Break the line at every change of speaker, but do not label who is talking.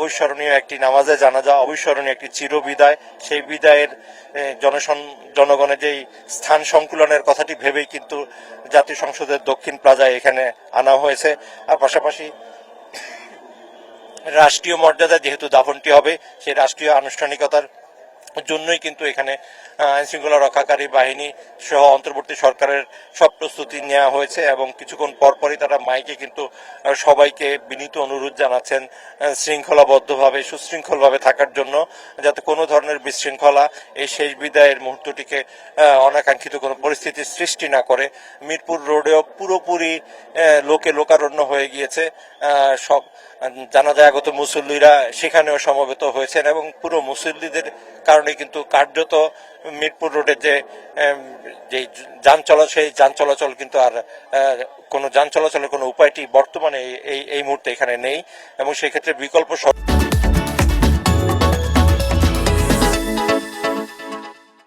অবিস্মরণীয় একটি নামাজে জানাজা, অবিস্মরণীয় একটি চিরবিদায়। সেই বিদায়ের জনসন, জনগণের যেই স্থান সংকুলনের কথাটি ভেবেই কিন্তু জাতীয় সংসদের দক্ষিণ প্লাজায় এখানে আনা হয়েছে। আর পাশাপাশি রাষ্ট্রীয় মর্যাদা যেহেতু দাফনটি হবে, সেই রাষ্ট্রীয় আনুষ্ঠানিকতার জন্যই কিন্তু এখানে আইন শৃঙ্খলা রক্ষাকারী বাহিনী সহ অন্তর্বর্তী সরকারের সব প্রস্তুতি নেওয়া হয়েছে এবং কিছুক্ষণ পরপরই তারা মাইকে কিন্তু সবাইকে বিনীত অনুরোধ জানাচ্ছেন শৃঙ্খলাবদ্ধভাবে, সুশৃঙ্খলভাবে থাকার জন্য, যাতে কোনো ধরনের বিশৃঙ্খলা এই শেষ বিদায়ের মুহূর্তটিকে অনাকাঙ্ক্ষিত কোনো পরিস্থিতির সৃষ্টি না করে। মিরপুর রোডেও পুরোপুরি লোকে লোকারণ্য হয়ে গিয়েছে সব জানাজায় আগত মুসল্লিরা সেখানেও সমবেত হয়েছেন এবং পুরো মুসল্লিদের কারণে কিন্তু কার্যত মিরপুর রোডে যে যে যান চলাচল, সেই যান চলাচল কিন্তু আর কোনো যান চলাচলের কোনো উপায়টি বর্তমানে এই- এই মুহূর্তে এখানে নেই এবং সেক্ষেত্রে বিকল্প